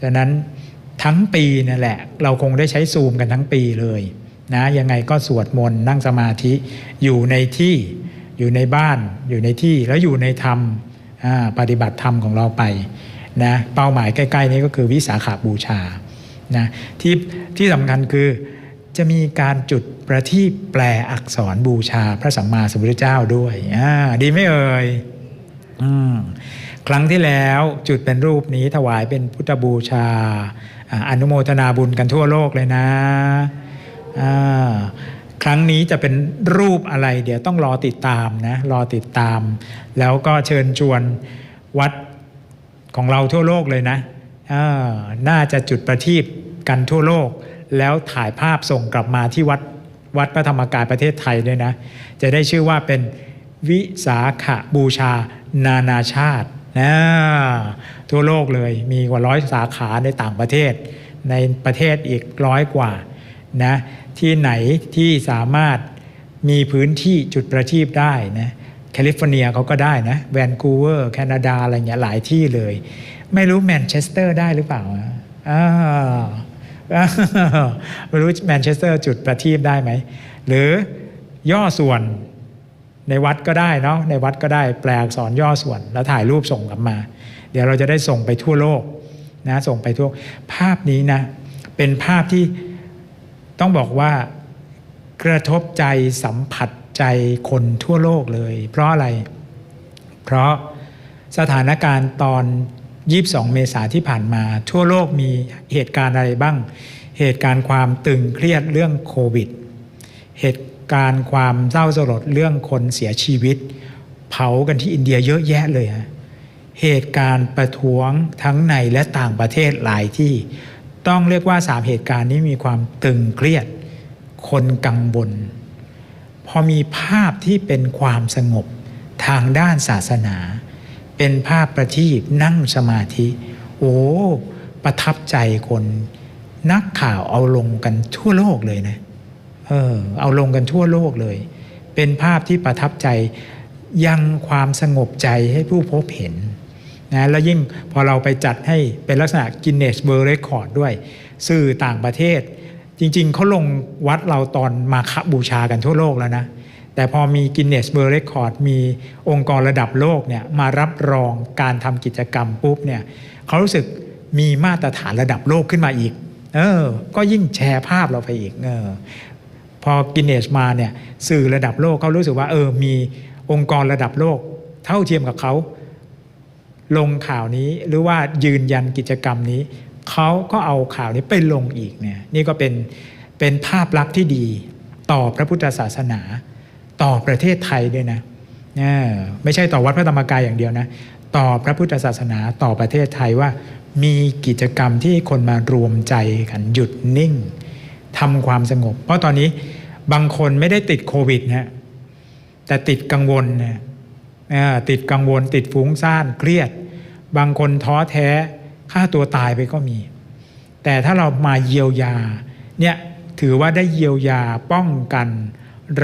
ฉะนั้นทั้งปีนั่นแหละ เราคงได้ใช้ซูมกันทั้งปีเลยนะยังไงก็สวดมนต์นั่งสมาธิอยู่ในที่อยู่ในบ้านอยู่ในที่แล้วอยู่ในธรรมปฏิบัติธรรมของเราไปนะเป้าหมายใกล้ ๆ นี้ก็คือวิสาขาบูชานะที่ที่สำคัญคือจะมีการจุดประทีปแปลอักษรบูชาพระสัมมาสัมพุทธเจ้าด้วยอ่าดีไหมเอ่ยอืม ครั้งที่แล้วจุดเป็นรูปนี้ถวายเป็นพุทธบูชาอนุโมทนาบุญกันทั่วโลกเลยนะ ครั้งนี้จะเป็นรูปอะไร เดี๋ยวต้องรอติดตามนะรอติดตาม แล้วก็เชิญชวนวัดของเราทั่วโลกเลยนะน่าจะจุดประทีปกันทั่วโลก แล้วถ่ายภาพส่งกลับมาที่วัดวัดพระธรรมกายประเทศไทยด้วยนะ จะได้ชื่อว่าเป็นวิสาขบูชานานาชาติ นะทั่วโลกเลยมีกว่าร้อยสาขาในต่างประเทศ ในประเทศอีกร้อยกว่านะที่ไหนที่สามารถมีพื้นที่จุดประทีปได้นะแคลิฟอร์เนียเขาก็ได้นะแวนคูเวอร์แคนาดาอะไรเงี้ยหลายที่เลย ไม่รู้แมนเชสเตอร์ได้หรือเปล่าอ่าไม่รู้แมนเชสเตอร์จุดประทีปได้ไหม หรือย่อส่วน ในวัดก็ได้เนาะในวัดก็ได้แปลอักษรย่อส่วน แล้วถ่ายรูปส่งกลับมา เดี๋ยวเราจะได้ส่งไปทั่วโลกนะส่งไปทั่วภาพนี้นะเป็นภาพที่ต้องบอกว่ากระทบใจสัมผัสใจคนทั่วโลกเลย เพราะอะไร เพราะสถานการณ์ตอน 22 เมษาที่ผ่านมา ทั่วโลกมีเหตุการณ์อะไรบ้าง เหตุการณ์ความตึงเครียดเรื่องโควิด เหตุ การณ์ความเศร้าสลดเรื่องคนเสียชีวิต เผากันที่อินเดียเยอะแยะเลยฮะเหตุการณ์ประท้วงทั้งในและต่างประเทศหลายที่ ต้องเรียกว่าสามเหตุการณ์นี้มีความตึงเครียด คนกังวลพอมีภาพที่เป็นความสงบทางด้านศาสนา เป็นภาพประทีปนั่งสมาธิ โอ้ประทับใจคน นักข่าวเอาลงกันทั่วโลกเลยนะ เออเอาลงกันทั่วโลกเลย เป็นภาพที่ประทับใจยังความสงบใจให้ผู้พบเห็นนะแล้วยิ่งพอเราไปจัดให้เป็นลักษณะกินเนสเบอร์เรคคอร์ดด้วย สื่อต่างประเทศ จริง ๆเขาลงวัดเราตอนมาคบูชากันทั่วโลกแล้วนะ แต่พอมีกินเนสเบอร์เรคคอร์ดมีองค์กรระดับโลกเนี่ยมารับรองการทำกิจกรรมปุ๊บเนี่ยเขารู้สึกมีมาตรฐานระดับโลกขึ้นมาอีกเออก็ยิ่งแชร์ภาพเราไปอีกเออ พอกินเนสมาเนี่ยสื่อระดับโลกเขารู้สึกว่าเออมีองค์กรระดับโลก เท่าเทียมกับเขา ลงข่าวนี้หรือว่ายืนยันกิจกรรมนี้ เขาก็เอาข่าวนี้ไปลงอีกเนี่ยนี่ก็เป็นเป็นภาพลักษณ์ที่ดีต่อพระพุทธศาสนา ต่อประเทศไทยด้วยนะไม่ใช่ต่อวัดพระธรรมกายอย่างเดียวนะ ต่อพระพุทธศาสนาต่อประเทศไทยว่า มีกิจกรรมที่คนมารวมใจกันหยุดนิ่งทำความสงบ เพราะตอนนี้ บางคนไม่ได้ติดโควิดนะแต่ติดกังวลนะติดกังวล ติดฟุ้งซ่านเครียด บางคนท้อแท้ฆ่าตัวตายไปก็มี แต่ถ้าเรามาเยียวยาเนี่ยถือว่าได้เยียวยาป้องกัน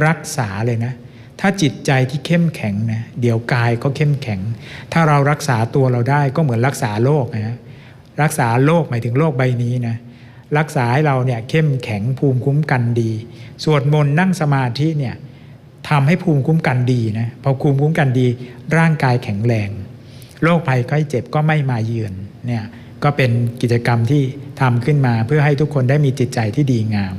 รักษาเลยนะ ถ้าจิตใจที่เข้มแข็งนะเดี๋ยวกายก็เข้มแข็ง ถ้าเรารักษาตัวเราได้ก็เหมือนรักษาโรคนะรักษาโรคหมายถึงโรคใบนี้นะ รักษาให้เราเนี่ยเข้มแข็งภูมิคุ้มกันดี สวดมนต์นั่งสมาธิเนี่ยทำให้ภูมิคุ้มกันดีนะพอภูมิคุ้มกันดี ร่างกายแข็งแรงโรคภัยไข้เจ็บก็ไม่มาเยือนเนี่ยก็เป็นกิจกรรมที่ทำขึ้นมาเพื่อให้ทุกคนได้มีจิตใจที่ดีงาม